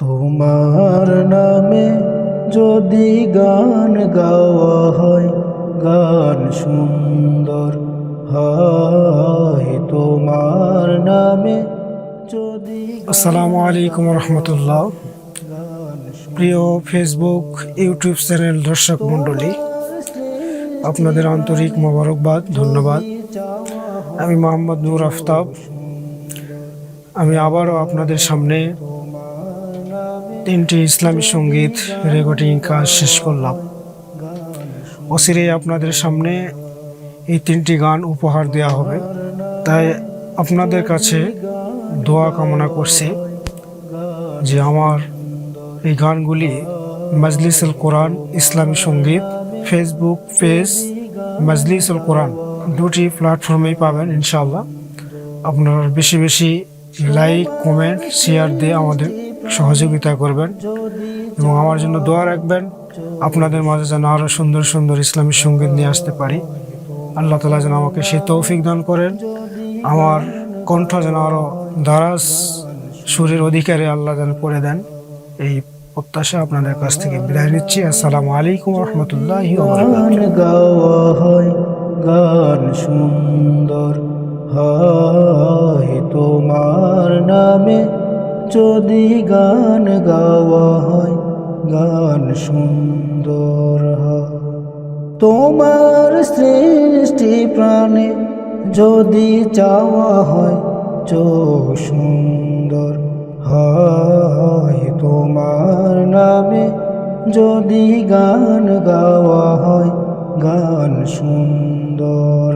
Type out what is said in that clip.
তোমার নামে যদি গান গাওয়া হয়, গান সুন্দর হয়। তোমার নামে যদি আসসালামু আলাইকুম রহমতুল্লাহ। প্রিয় ফেসবুক ইউটিউব চ্যানেল দর্শক মণ্ডলী, আপনাদের আন্তরিক মোবারকবাদ, ধন্যবাদ। আমি মোহাম্মদ নূর আফতাব। আমি আবারও আপনাদের সামনে তিনটি ইসলামী সংগীত রেকর্ডিং কাজ শেষ করলাম। অচিরেই আপনাদের সামনে এই তিনটি গান উপহার দেওয়া হবে। তাই আপনাদের কাছে দোয়া কামনা করছি যে আমার এই গানগুলি মজলিসুল কোরআন, ইসলামী সংগীত, ফেসবুক পেজ, মজলিসুল কোরআন দুটি প্ল্যাটফর্মেই পাবেন ইনশাল্লাহ আপনারা বেশি বেশি লাইক, কমেন্ট, শেয়ার দিয়ে আমাদের সহযোগিতা করবেন এবং আমার জন্য দোয়া রাখবেন আপনাদের মাঝে যেন আরও সুন্দর সুন্দর ইসলামী সংগীত নিয়ে আসতে পারি। আল্লাহ তালা যেন আমাকে সে তৌফিক দান করেন। আমার কণ্ঠ যেন আরও দারাজ সুরের অধিকারে আল্লাহ যেন করে দেন। এই প্রত্যাশা আপনাদের কাছ থেকে বিদায় নিচ্ছি। আসসালামু আলাইকুম রহমতুল্লাহ গান সুন্দর হয়। যদি গান গাওয়া হয়, গান সুন্দর হয়। তোমার সৃষ্টি প্রাণে যদি চাওয়া হয়, চোখ সুন্দর হয়। তোমার নামে যদি গান গাওয়া হয়, গান সুন্দর